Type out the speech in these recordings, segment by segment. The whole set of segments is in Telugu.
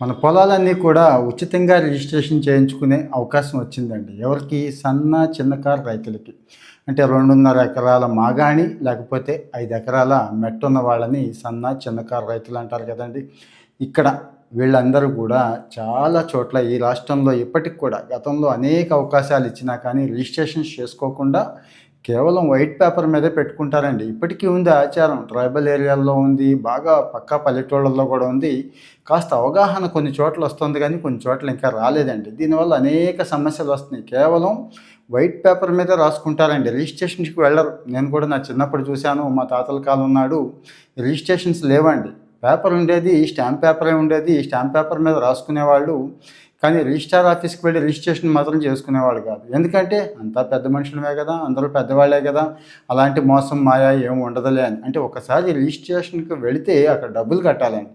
మన పొలాలన్నీ కూడా ఉచితంగా రిజిస్ట్రేషన్ చేయించుకునే అవకాశం వచ్చిందండి. ఎవరికి సన్న చిన్నకారు రైతులకి. అంటే రెండున్నర ఎకరాల మాగాణి లేకపోతే ఐదు ఎకరాల మెట్టున్న వాళ్ళని సన్న చిన్నకారు రైతులు అంటారు కదండి. ఇక్కడ వీళ్ళందరూ కూడా చాలా చోట్ల ఈ రాష్ట్రంలో ఇప్పటికి కూడా గతంలో అనేక అవకాశాలు ఇచ్చినా కానీ రిజిస్ట్రేషన్ చేసుకోకుండా కేవలం వైట్ పేపర్ మీదే పెట్టుకుంటారండి. ఇప్పటికీ ఉంది ఆచారం. ట్రైబల్ ఏరియాల్లో ఉంది బాగా పక్కా పల్లెటూళ్ళల్లో కూడా ఉంది. కాస్త అవగాహన కొన్ని చోట్ల వస్తుంది కానీ కొన్ని చోట్ల ఇంకా రాలేదండి. దీనివల్ల అనేక సమస్యలు వస్తున్నాయి. కేవలం వైట్ పేపర్ మీద రాసుకుంటారండి. రిజిస్ట్రేషన్కి వెళ్ళరు. నేను కూడా నా చిన్నప్పుడు చూశాను. మా తాతల కాలం నాడు రిజిస్ట్రేషన్స్ లేవండి. పేపర్ ఉండేది స్టాంప్ పేపరే ఉండేది. స్టాంప్ పేపర్ మీద రాసుకునేవాళ్ళు కానీ రిజిస్టార్ ఆఫీస్కి వెళ్ళి రిజిస్ట్రేషన్ మాత్రం చేసుకునేవాడు కాదు. ఎందుకంటే అంతా పెద్ద మనుషులమే కదా అందరూ పెద్దవాళ్ళే కదా అలాంటి మోసం మాయా ఏం ఉండదులే అని. అంటే ఒకసారి రిజిస్ట్రేషన్కి వెళితే అక్కడ డబ్బులు కట్టాలండి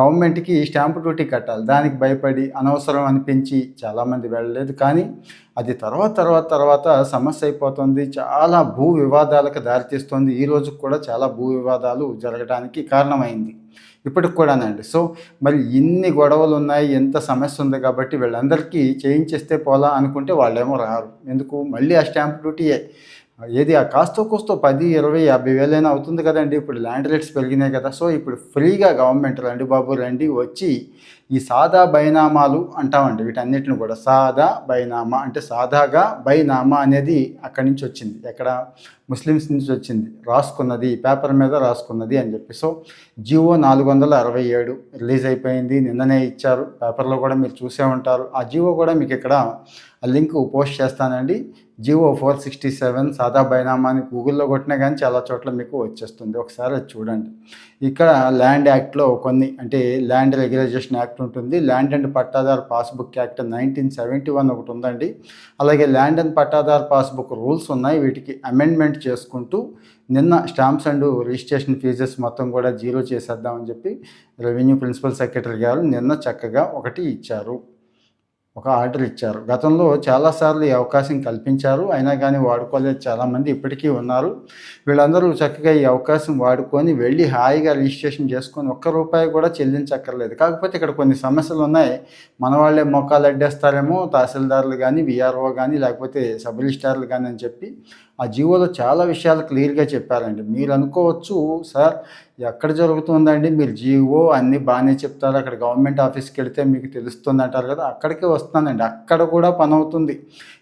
గవర్నమెంట్కి స్టాంప్ డ్యూటీ కట్టాలి. దానికి భయపడి అనవసరం అనిపించి చాలామంది వెళ్ళలేదు. కానీ అది తర్వాత తర్వాత తర్వాత సమస్య అయిపోతుంది. చాలా భూ వివాదాలకు దారితీస్తుంది. ఈ రోజు కూడా చాలా భూ వివాదాలు జరగడానికి కారణమైంది. ఇప్పటికి కూడానండి. సో మరి ఇన్ని గొడవలు ఉన్నాయి ఎంత సమస్య ఉంది కాబట్టి వీళ్ళందరికీ చేయించేస్తే పోలా అనుకుంటే వాళ్ళేమో రారు. ఎందుకు? మళ్ళీ ఆ స్టాంప్ డ్యూటీయే. ఏది ఆ కాస్తో కోస్తో పది ఇరవై యాభై వేలైనా అవుతుంది కదండి. ఇప్పుడు ల్యాండ్ రేట్స్ పెరిగినాయి కదా. సో ఇప్పుడు ఫ్రీగా గవర్నమెంట్ రండి బాబు రండి వచ్చి ఈ సాదా బైనామాలు అంటామండి. వీటన్నిటిని కూడా సాదా బైనామా అంటే సాదాగా బైనామా అనేది అక్కడి నుంచి వచ్చింది. ఎక్కడ? ముస్లిమ్స్ నుంచి వచ్చింది. రాసుకున్నది పేపర్ మీద రాసుకున్నది అని చెప్పి. సో జియో నాలుగు వందల అరవై ఏడు రిలీజ్ అయిపోయింది. నిన్ననే ఇచ్చారు. పేపర్లో కూడా మీరు చూసే ఉంటారు. ఆ జియో కూడా మీకు ఇక్కడ ఆ లింక్ పోస్ట్ చేస్తానండి. జివో ఫోర్ సిక్స్టీ సెవెన్ సాదా బైనామా అని గూగుల్లో కొట్టినా కానీ చాలా చోట్ల మీకు వచ్చేస్తుంది. ఒకసారి అది చూడండి. ఇక్కడ ల్యాండ్ యాక్ట్లో కొన్ని అంటే ల్యాండ్ రెగ్యులైజేషన్ యాక్ట్ ఉంటుంది. Land and Pattadar passbook act nineteen seventy one ఒకటి ఉందండి. అలాగే land and Pattadar passbook rules ఉన్నాయి. వీటికి అమెండ్మెంట్ చేసుకుంటూ నిన్న స్టాంప్స్ అండ్ రిజిస్ట్రేషన్ ఫీజెస్ మొత్తం కూడా జీరో చేసేద్దామని చెప్పి రెవెన్యూ ప్రిన్సిపల్ సెక్రటరీ గారు నిన్న చక్కగా ఒకటి ఇచ్చారు. ఒక ఆర్డర్ ఇచ్చారు. గతంలో చాలాసార్లు ఈ అవకాశం కల్పించారు. అయినా కానీ వాడుకోలేదు చాలామంది ఇప్పటికీ ఉన్నారు. వీళ్ళందరూ చక్కగా ఈ అవకాశం వాడుకొని వెళ్ళి హాయిగా రిజిస్ట్రేషన్ చేసుకొని ఒక్క రూపాయి కూడా చెల్లించక్కర్లేదు. కాకపోతే ఇక్కడ కొన్ని సమస్యలు ఉన్నాయి. మన వాళ్ళే మొక్కలు అడ్డేస్తారేమో తహసీల్దార్లు కానీ విఆర్ఓ కానీ లేకపోతే సబ్ రిజిస్టార్లు కానీ అని చెప్పి ఆ జీవోలో చాలా విషయాలు క్లియర్గా చెప్పారండి. మీరు అనుకోవచ్చు సార్ ఎక్కడ జరుగుతుందండి? మీరు జీవో అన్నీ బాగానే చెప్తారు. అక్కడ గవర్నమెంట్ ఆఫీస్కి వెళితే మీకు తెలుస్తుంది అంటారు కదా అక్కడికే వస్తానండి అక్కడ కూడా పని అవుతుంది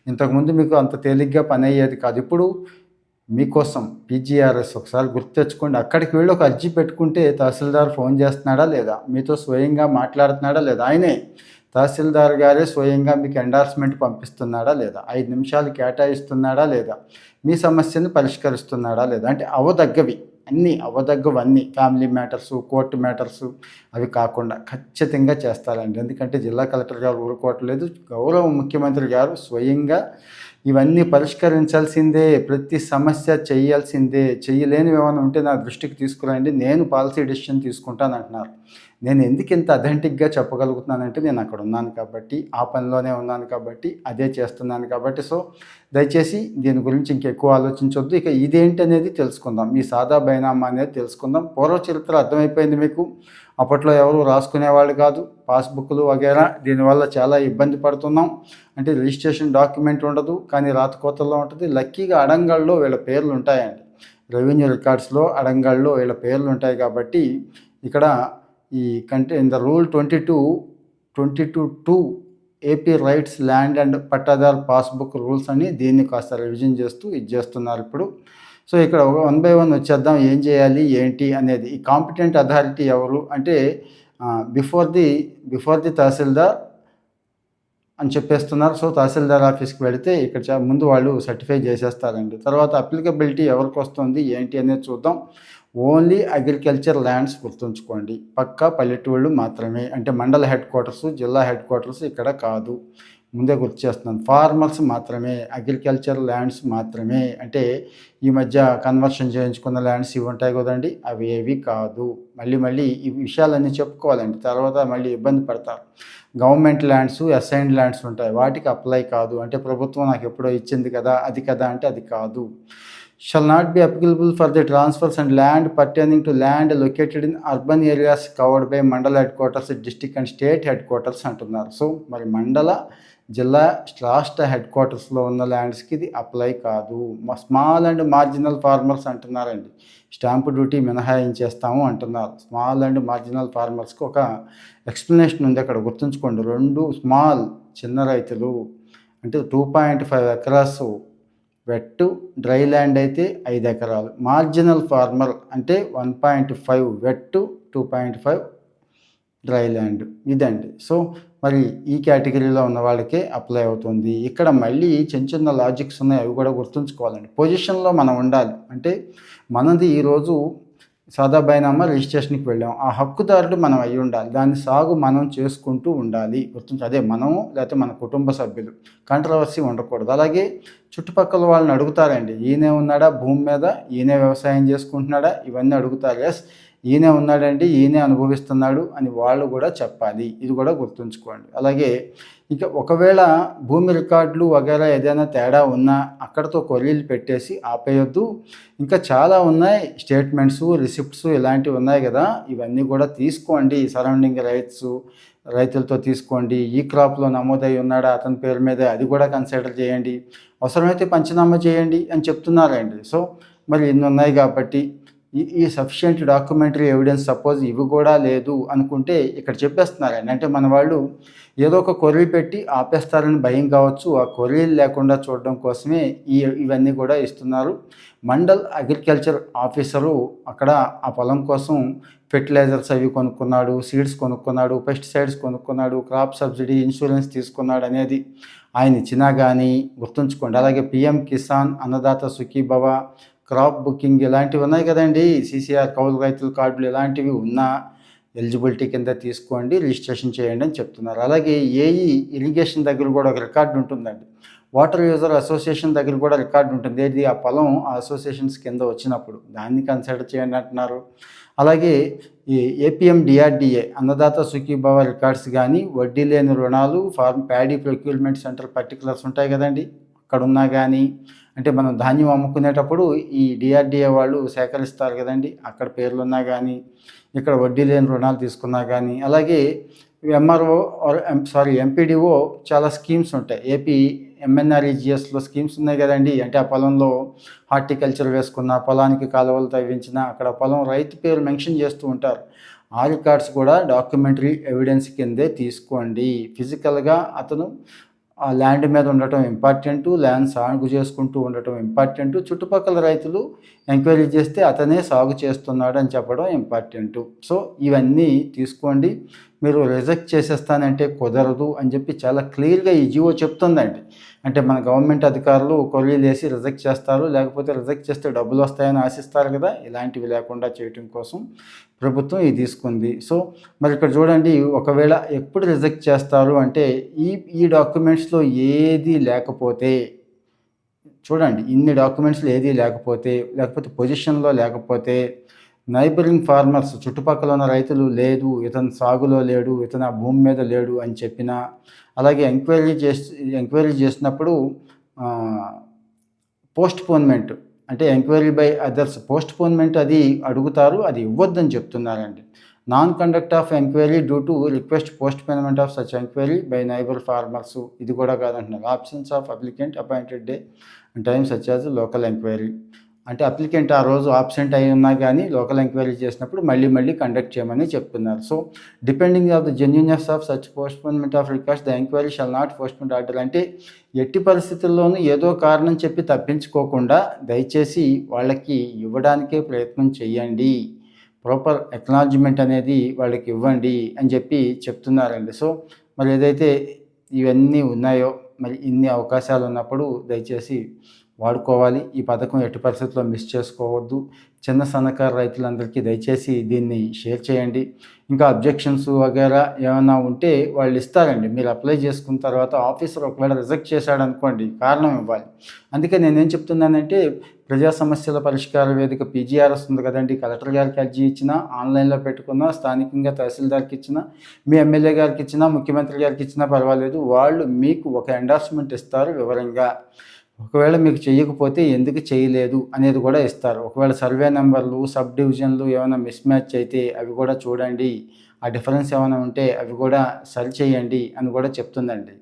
ఇంతకుముందు మీకు అంత తేలిగ్గా పని అయ్యేది కాదు. ఇప్పుడు మీకోసం పీజీఆర్ఎస్ ఒకసారి గుర్తు తెచ్చుకోండి. అక్కడికి వెళ్ళి ఒక అర్జీ పెట్టుకుంటే తహసీల్దార్ ఫోన్ చేస్తున్నాడా లేదా? మీతో స్వయంగా మాట్లాడుతున్నాడా లేదా? ఆయనే తహసీల్దార్ గారే స్వయంగా మీకు ఎండార్స్మెంట్ పంపిస్తున్నాడా లేదా? ఐదు నిమిషాలు కేటాయిస్తున్నాడా లేదా? మీ సమస్యను పరిష్కరిస్తున్నాడా లేదా? అంటే అవదగ్గవి అన్నీ అవదగ్గవన్నీ ఫ్యామిలీ మ్యాటర్స్ కోర్టు మ్యాటర్స్ అవి కాకుండా ఖచ్చితంగా చేస్తారండి. ఎందుకంటే జిల్లా కలెక్టర్ గారు ఊరుకోవట్లేదు గౌరవ ముఖ్యమంత్రి గారు స్వయంగా ఇవన్నీ పరిష్కరించాల్సిందే ప్రతి సమస్య చేయాల్సిందే చేయలేనివి ఏమైనా ఉంటే నా దృష్టికి తీసుకురండి నేను పాలసీ డెసిషన్ తీసుకుంటాను అంటున్నారు నేను ఎందుకు ఇంత అథెంటిక్గా చెప్పగలుగుతున్నానంటే నేను అక్కడ ఉన్నాను కాబట్టి ఆ పనిలోనే ఉన్నాను కాబట్టి అదే చేస్తున్నాను కాబట్టి. సో దయచేసి దీని గురించి ఇంకెక్కువ ఆలోచించొద్దు. ఇక ఇదేంటి అనేది తెలుసుకుందాం. ఈ సాదా బైనామా అనేది తెలుసుకుందాం. పూర్వ చరిత్ర అర్థమైపోయింది మీకు. అప్పట్లో ఎవరు రాసుకునేవాళ్ళు కాదు. పాస్బుక్లు వగేరా దీనివల్ల చాలా ఇబ్బంది పడుతున్నాం. అంటే రిజిస్ట్రేషన్ డాక్యుమెంట్ ఉండదు కానీ రాతకోతల్లో ఉంటుంది. లక్కీగా అడంగల్లో వీళ్ళ పేర్లు ఉంటాయండి రెవెన్యూ రికార్డ్స్లో అడంగల్లో వీళ్ళ పేర్లు ఉంటాయి కాబట్టి ఇక్కడ ఈ కంటే in the rule twenty two twenty two two AP rights land and Pattadar passbook rules అని దీన్ని కాస్త రివిజన్ చేస్తూ ఇది చేస్తున్నారు ఇప్పుడు. సో ఇక్కడ ఒక వన్ బై వన్ వచ్చేద్దాం ఏం చేయాలి ఏంటి అనేది. ఈ కాంపిటెంట్ అథారిటీ ఎవరు అంటే before the before the tahsildar అని చెప్పేస్తున్నారు. సో తహసీల్దార్ ఆఫీస్కి వెళితే ఇక్కడ చా- ముందు వాళ్ళు సర్టిఫై చేసేస్తారండి. తర్వాత అప్లికబిలిటీ ఎవరికి వస్తుంది ఏంటి అనేది చూద్దాం. ఓన్లీ అగ్రికల్చర్ ల్యాండ్స్ గుర్తుంచుకోండి. పక్కా పల్లెటూళ్ళు మాత్రమే. అంటే మండల హెడ్ క్వార్టర్స్ జిల్లా హెడ్ క్వార్టర్స్ ఇక్కడ కాదు. ముందే గుర్తు చేస్తున్నాను ఫార్మర్స్ మాత్రమే అగ్రికల్చర్ ల్యాండ్స్ మాత్రమే. అంటే ఈ మధ్య కన్వర్షన్ చేయించుకున్న ల్యాండ్స్ ఇవి ఉంటాయి కదండి అవి ఏవి కాదు. మళ్ళీ మళ్ళీ ఈ విషయాలన్నీ చెప్పుకోవాలండి. తర్వాత మళ్ళీ ఇబ్బంది పడతారు. గవర్నమెంట్ ల్యాండ్స్ అసైన్డ్ ల్యాండ్స్ ఉంటాయి. వాటికి అప్లై కాదు. అంటే ప్రభుత్వం నాకు ఎప్పుడో ఇచ్చింది కదా అది కదా అంటే అది కాదు. Shall not be applicable for the transfers and land pertaining to land located in urban areas covered by మండల headquarters district and state headquarters అంటున్నారు. సో మరి మండల జిల్లా రాష్ట్ర హెడ్ క్వార్టర్స్లో ఉన్న ల్యాండ్స్కి ఇది అప్లై కాదు. స్మాల్ అండ్ మార్జినల్ ఫార్మర్స్ అంటున్నారండి. స్టాంపు డ్యూటీ మినహాయించేస్తాము అంటున్నారు. స్మాల్ అండ్ మార్జినల్ ఫార్మర్స్కి ఒక ఎక్స్ప్లెనేషన్ ఉంది అక్కడ గుర్తుంచుకోండి. రెండు స్మాల్ చిన్న రైతులు అంటే two point five acres wet dry land అయితే ఐదు ఎకరాలు. మార్జినల్ ఫార్మర్ అంటే one point five wet two point five dry land. ఇదండి. సో మరి ఈ కేటగిరీలో ఉన్న వాళ్ళకే అప్లై అవుతుంది. ఇక్కడ మళ్ళీ చిన్న చిన్న లాజిక్స్ ఉన్నాయి అవి కూడా గుర్తుంచుకోవాలండి. పొజిషన్లో మనం ఉండాలి. అంటే మనది ఈరోజు సాదా రిజిస్ట్రేషన్కి వెళ్ళాం. ఆ హక్కుదారుడు మనం అయి ఉండాలి. దాని సాగు మనం చేసుకుంటూ ఉండాలి. గుర్తుంచు అదే మనము లేకపోతే మన కుటుంబ సభ్యులు. కాంట్రవర్సీ ఉండకూడదు. అలాగే చుట్టుపక్కల వాళ్ళని అడుగుతారండి. ఈయనే ఉన్నాడా? భూమి మీద ఈయనే వ్యవసాయం చేసుకుంటున్నాడా? ఇవన్నీ అడుగుతారు. ఎస్ ఈయనే ఉన్నాడండి ఈయనే అనుభవిస్తున్నాడు అని వాళ్ళు కూడా చెప్పాలి. ఇది కూడా గుర్తుంచుకోండి. అలాగే ఇంకా ఒకవేళ భూమి రికార్డులు వగేరా ఏదైనా తేడా ఉన్నా అక్కడతో కొర్రీలు పెట్టేసి ఆపేయొద్దు. ఇంకా చాలా ఉన్నాయి స్టేట్మెంట్స్ రిసిప్ట్స్ ఇలాంటివి ఉన్నాయి కదా. ఇవన్నీ కూడా తీసుకోండి. సరౌండింగ్ రైట్స్ రైతులతో తీసుకోండి. ఈ క్రాప్లో నమోదై ఉన్నాడా అతని పేరు మీద అది కూడా కన్సిడర్ చేయండి. అవసరమైతే పంచనామా చేయండి అని చెప్తున్నారండి. సో మరి ఇన్ని ఉన్నాయి కాబట్టి ఈ సఫిషియంట్ డాక్యుమెంటరీ ఎవిడెన్స్ సపోజ్ ఇవి కూడా లేదు అనుకుంటే ఇక్కడ చెప్పేస్తున్నారండి అంటే మన వాళ్ళు ఏదో ఒక కొర్రీ పెట్టి ఆపేస్తారని భయం కావచ్చు. ఆ కొర్రీలు లేకుండా చూడడం కోసమే ఈ ఇవన్నీ కూడా ఇస్తున్నారు. మండల్ అగ్రికల్చర్ ఆఫీసరు అక్కడ ఆ పొలం కోసం ఫెర్టిలైజర్స్ అవి కొనుక్కున్నాడు సీడ్స్ కొనుక్కున్నాడు పెస్టిసైడ్స్ కొనుక్కున్నాడు క్రాప్ సబ్సిడీ ఇన్సూరెన్స్ తీసుకున్నాడు అనేది ఆయన ఇచ్చినా కానీ గుర్తుంచుకోండి. అలాగే PM Kisan Annadata Sukhibhava crop booking ఇలాంటివి ఉన్నాయి కదండి. సీసీఆర్ కౌలు రైతుల కార్డులు ఇలాంటివి ఉన్నా ఎలిజిబిలిటీ కింద తీసుకోండి రిజిస్ట్రేషన్ చేయండి అని చెప్తున్నారు. అలాగే ఏఈ ఇరిగేషన్ దగ్గర కూడా ఒక రికార్డు ఉంటుందండి. వాటర్ యూజర్ అసోసియేషన్ దగ్గర కూడా రికార్డు ఉంటుంది. ఏది ఆ పొలం ఆ అసోసియేషన్స్ కింద వచ్చినప్పుడు దాన్ని కన్సిడర్ చేయండి అంటున్నారు. అలాగే ఈ APM DRDA Annadata Sukhibhava records కానీ వడ్డీ లేని రుణాలు farm paddy procurement centre particulars ఉంటాయి కదండి. అక్కడున్నా కానీ అంటే మనం ధాన్యం అమ్ముకునేటప్పుడు ఈ డిఆర్డిఏ వాళ్ళు సేకరిస్తారు కదండి. అక్కడ పేర్లు ఉన్నా కానీ ఇక్కడ వడ్డీ లేని రుణాలు తీసుకున్నా కానీ అలాగే ఎంఆర్ఓ సారీ ఎంపీడీఓ చాలా స్కీమ్స్ ఉంటాయి. ఏపీ ఎంఎన్ఆర్ఈజిఎస్లో స్కీమ్స్ ఉన్నాయి కదండి. అంటే ఆ పొలంలో హార్టికల్చర్ వేసుకున్న పొలానికి కాలువలు తవ్వించిన అక్కడ పొలం రైతు పేరు మెన్షన్ చేస్తూ ఉంటారు. ఆ రికార్డ్స్ కూడా డాక్యుమెంటరీ ఎవిడెన్స్ కిందే తీసుకోండి. ఫిజికల్గా అతను ఆ ల్యాండ్ మీద ఉండటం ఇంపార్టెంట్ ల్యాండ్ సాగు చేసుకుంటూ ఉండటం ఇంపార్టెంట్. చుట్టుపక్కల రైతులు ఎంక్వైరీ చేస్తే అతనే సాగు చేస్తున్నాడు అని చెప్పడం ఇంపార్టెంట్. సో ఇవన్నీ తీసుకోండి. మీరు రిజెక్ట్ చేసేస్తానంటే కుదరదు అని చెప్పి చాలా క్లియర్గా ఈ జీవో చెప్తుందండి. అంటే మన గవర్నమెంట్ అధికారులు కొలీలు వేసి రిజెక్ట్ చేస్తారు లేకపోతే రిజెక్ట్ చేస్తే డబ్బులు వస్తాయని ఆశిస్తారు కదా ఇలాంటివి లేకుండా చేయటం కోసం ప్రభుత్వం ఇది తీసుకుంది. సో మరి ఇక్కడ చూడండి ఒకవేళ ఎప్పుడు రిజెక్ట్ చేస్తారు అంటే ఈ ఈ డాక్యుమెంట్స్లో ఏది లేకపోతే చూడండి ఇన్ని డాక్యుమెంట్స్లో ఏది లేకపోతే లేకపోతే పొజిషన్లో లేకపోతే నైబరింగ్ ఫార్మర్స్ చుట్టుపక్కల ఉన్న రైతులు లేదు ఇతను సాగులో లేడు ఇతను ఆ భూమి మీద లేడు అని చెప్పినా అలాగే ఎంక్వైరీ చేసి ఎంక్వైరీ చేసినప్పుడు పోస్ట్ పోన్మెంట్ అంటే enquiry by others postponement అది అడుగుతారు అది ఇవ్వద్దని చెప్తున్నారండి. Non conduct of enquiry due to request postponement of such enquiry by neighbour farmers ఇది కూడా కాదంటున్నారు. Options of applicant appointed day time such as local enquiry అంటే అప్లికెంట్ ఆ రోజు ఆబ్సెంట్ అయి ఉన్నా కానీ లోకల్ ఎంక్వైరీ చేసినప్పుడు మళ్ళీ మళ్ళీ కండక్ట్ చేయమని చెప్తున్నారు. So depending of the genuineness of such postponement of request the enquiry shall not postpone order అంటే ఎట్టి పరిస్థితుల్లోనూ ఏదో కారణం చెప్పి తప్పించుకోకుండా దయచేసి వాళ్ళకి ఇవ్వడానికే ప్రయత్నం చేయండి ప్రాపర్ ఎక్నాలజ్మెంట్ అనేది వాళ్ళకి ఇవ్వండి అని చెప్పి చెప్తున్నారండి. సో మరి ఏదైతే ఇవన్నీ ఉన్నాయో మరి ఇన్ని అవకాశాలు ఉన్నప్పుడు దయచేసి వాడుకోవాలి. ఈ పథకం ఎట్టి పరిస్థితుల్లో మిస్ చేసుకోవద్దు. చిన్న సన్నకారు రైతులందరికీ దయచేసి దీన్ని షేర్ చేయండి. ఇంకా అబ్జెక్షన్స్ వగేరా ఏమైనా ఉంటే వాళ్ళు ఇస్తారండి. మీరు అప్లై చేసుకున్న తర్వాత ఆఫీసర్ ఒకవేళ రిజెక్ట్ చేశాడు అనుకోండి కారణం ఇవ్వాలి. అందుకే నేనేం చెప్తున్నానంటే ప్రజా సమస్యల పరిష్కార వేదిక పీజీఆర్ఎస్ ఉంది కదండి. కలెక్టర్ గారికి అర్జీ ఇచ్చినా ఆన్లైన్లో పెట్టుకున్నా స్థానికంగా తహసీల్దార్కి ఇచ్చినా మీ ఎమ్మెల్యే గారికి ఇచ్చినా ముఖ్యమంత్రి గారికి ఇచ్చినా పర్వాలేదు. వాళ్ళు మీకు ఒక ఎండార్స్మెంట్ ఇస్తారు వివరంగా. ఒకవేళ మీకు చేయకపోతే ఎందుకు చేయలేదు అనేది కూడా ఇస్తారు. ఒకవేళ సర్వే నెంబర్లు సబ్ డివిజన్లు ఏమైనా మిస్ మ్యాచ్ అయితే అవి కూడా చూడండి. ఆ డిఫరెన్స్ ఏమైనా ఉంటే అవి కూడా సరి చేయండి అని కూడా చెప్తుందండి.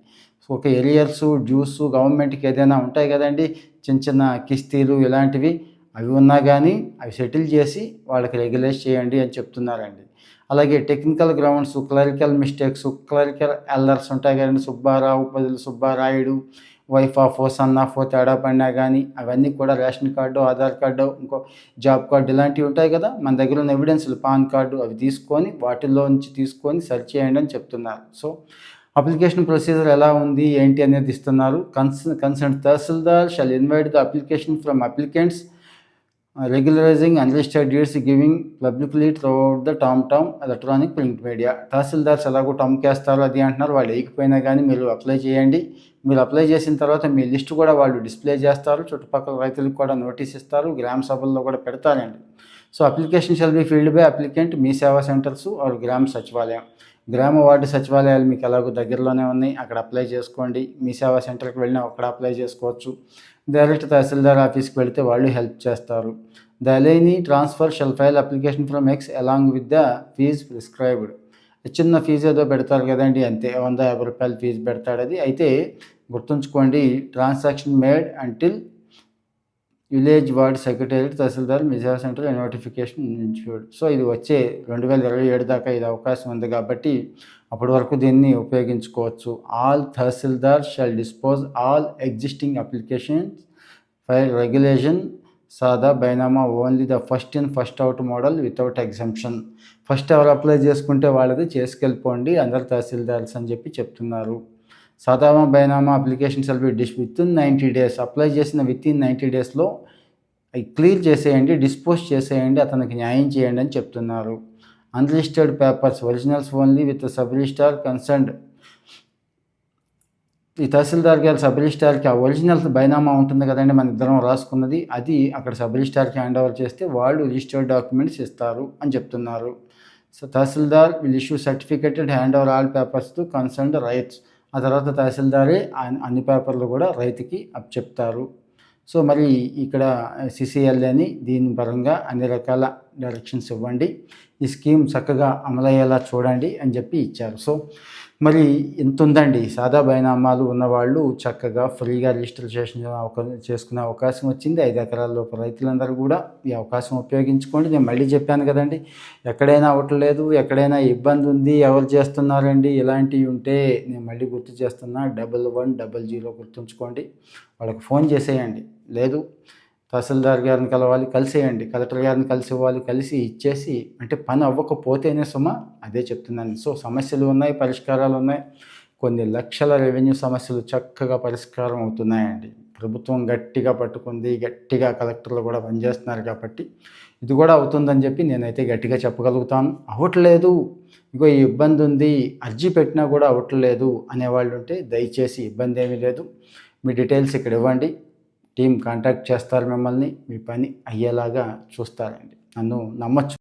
ఒక ఎరియర్స్ డ్యూస్ గవర్నమెంట్కి ఏదైనా ఉంటాయి కదండి. చిన్న చిన్న కిస్తీలు ఇలాంటివి అవి ఉన్నా కానీ అవి సెటిల్ చేసి వాళ్ళకి రెగ్యులైజ్ చేయండి అని చెప్తున్నారండి. అలాగే technical grounds clerical mistakes clerical errors ఉంటాయి కదండి. సుబ్బారావు పదులు Subbarayudu wife of son of తేడా పడినా కానీ అవన్నీ కూడా రేషన్ కార్డు ఆధార్ కార్డు ఇంకో జాబ్ కార్డు ఇలాంటివి ఉంటాయి కదా. మన దగ్గర ఉన్న ఎవిడెన్స్లు పాన్ కార్డు అవి తీసుకొని వాటిల్లో నుంచి తీసుకొని సెర్చ్ చేయండి అని చెప్తున్నారు. సో అప్లికేషన్ ప్రొసీజర్ ఎలా ఉంది? ఏంటి అనేది ఇస్తున్నారు. Con concern tahsildar shall invite the application from applicants regularising unlisted deeds giving publicly throughout the tom tom electronic print media tahsildars ఎలాగో టమ్కేస్తారు అది అంటున్నారు. వాళ్ళు వేయకపోయినా కానీ మీరు అప్లై చేయండి. మీరు అప్లై చేసిన తర్వాత మీ లిస్ట్ కూడా వాళ్ళు డిస్ప్లే చేస్తారు. చుట్టుపక్కల రైతులకు కూడా నోటీస్ ఇస్తారు. గ్రామ సభల్లో కూడా పెడతారండి. So application shall be filed by applicant Mee Seva centres or గ్రామ సచివాలయం. గ్రామ వార్డు సచివాలయాలు మీకు ఎలాగో దగ్గరలోనే ఉన్నాయి. అక్కడ అప్లై చేసుకోండి. మీ సేవా సెంటర్కి వెళ్ళినా అక్కడ అప్లై చేసుకోవచ్చు. డైరెక్ట్ తహసీల్దార్ ఆఫీస్కి వెళితే వాళ్ళు హెల్ప్ చేస్తారు. The alienee transfer shall file application from X along with the fees prescribed. చిన్న ఫీజు ఏదో పెడతారు కదండి అంతే. వంద యాభై రూపాయలు ఫీజు పెడతాడు అది అయితే గుర్తుంచుకోండి transaction made until village ward secretary tahsildar మిజా centre notification institute so ఇది వచ్చే రెండు వేల ఇరవై ఏడు దాకా ఇది అవకాశం ఉంది కాబట్టి అప్పటి వరకు దీన్ని ఉపయోగించుకోవచ్చు. All tahsildar shall dispose all existing applications file regulation సాదా బైనామా only the first in first out model without exemption. First ఎవరు అప్లై చేసుకుంటే వాళ్ళది చేసుకెళ్ళిపోండి అందరు తహసీల్దార్స్ అని చెప్పి చెప్తున్నారు. సాదామా బైనామా application shall be dis within ninety days apply చేసిన విత్ ఇన్ నైంటీ డేస్లో అవి క్లియర్ చేసేయండి డిస్పోజ్ చేసేయండి అతనికి న్యాయం చేయండి అని చెప్తున్నారు. Unlisted papers originals only with sub registrar concerned ఈ తహసీల్దార్ గారు సబ్ రిజిస్టార్కి ఆ ఒరిజినల్ బైనామా ఉంటుంది కదండి మన ఇద్దరం రాసుకున్నది అది అక్కడ సబ్ రిజిస్టార్కి హ్యాండ్ ఓవర్ చేస్తే వాళ్ళు రిజిస్టర్డ్ డాక్యుమెంట్స్ ఇస్తారు అని చెప్తున్నారు. So tahsildar will issue certificated hand over all papers to concerned rights ఆ తర్వాత తహసీల్దారే అన్ని పేపర్లు కూడా రైతుకి అప్పచెప్తారు సో మరి ఇక్కడ సిసిఎల్ అని దీని పరంగా అన్ని రకాల డైరెక్షన్స్ ఇవ్వండి. ఈ స్కీమ్ చక్కగా అమలయ్యేలా చూడండి అని చెప్పి ఇచ్చారు. సో మరి ఎంత ఉందండి సాదా బైనామాలు ఉన్నవాళ్ళు చక్కగా ఫ్రీగా రిజిస్ట్రేషన్ చేసుకునే అవకాశం వచ్చింది. ఐదు ఎకరాల లోపు రైతులందరూ కూడా ఈ అవకాశం ఉపయోగించుకోండి. నేను మళ్ళీ చెప్పాను కదండి ఎక్కడైనా అవ్వట్లేదు ఎక్కడైనా ఇబ్బంది ఉంది ఎవరు చేస్తున్నారండి ఇలాంటివి ఉంటే నేను మళ్ళీ గుర్తు చేస్తున్నా డబల్ వన్ డబల్ జీరో గుర్తుంచుకోండి. వాళ్ళకి ఫోన్ చేసేయండి. లేదు తహసీల్దార్ గారిని కలవాలి కలిసేయండి. కలెక్టర్ గారిని కలిసి ఇవ్వాలి కలిసి ఇచ్చేసి అంటే పని అవ్వకపోతేనే సుమ అదే చెప్తున్నాను. సో సమస్యలు ఉన్నాయి పరిష్కారాలు ఉన్నాయి. కొన్ని లక్షల రెవెన్యూ సమస్యలు చక్కగా పరిష్కారం అవుతున్నాయండి. ప్రభుత్వం గట్టిగా పట్టుకుంది గట్టిగా కలెక్టర్లు కూడా పనిచేస్తున్నారు కాబట్టి ఇది కూడా అవుతుందని చెప్పి నేనైతే గట్టిగా చెప్పగలుగుతాను. అవ్వట్లేదు. ఇగో ఈ ఇబ్బంది ఉంది అర్జీ పెట్టినా కూడా అవ్వట్లేదు అనేవాళ్ళు ఉంటే దయచేసి ఇబ్బంది ఏమీ లేదు. మీ డీటెయిల్స్ ఇక్కడ ఇవ్వండి. టీం కాంటాక్ట్ చేస్తారు మిమ్మల్ని మీ పని అయ్యేలాగా చూస్తారండి. నన్ను నమ్మచ్చు.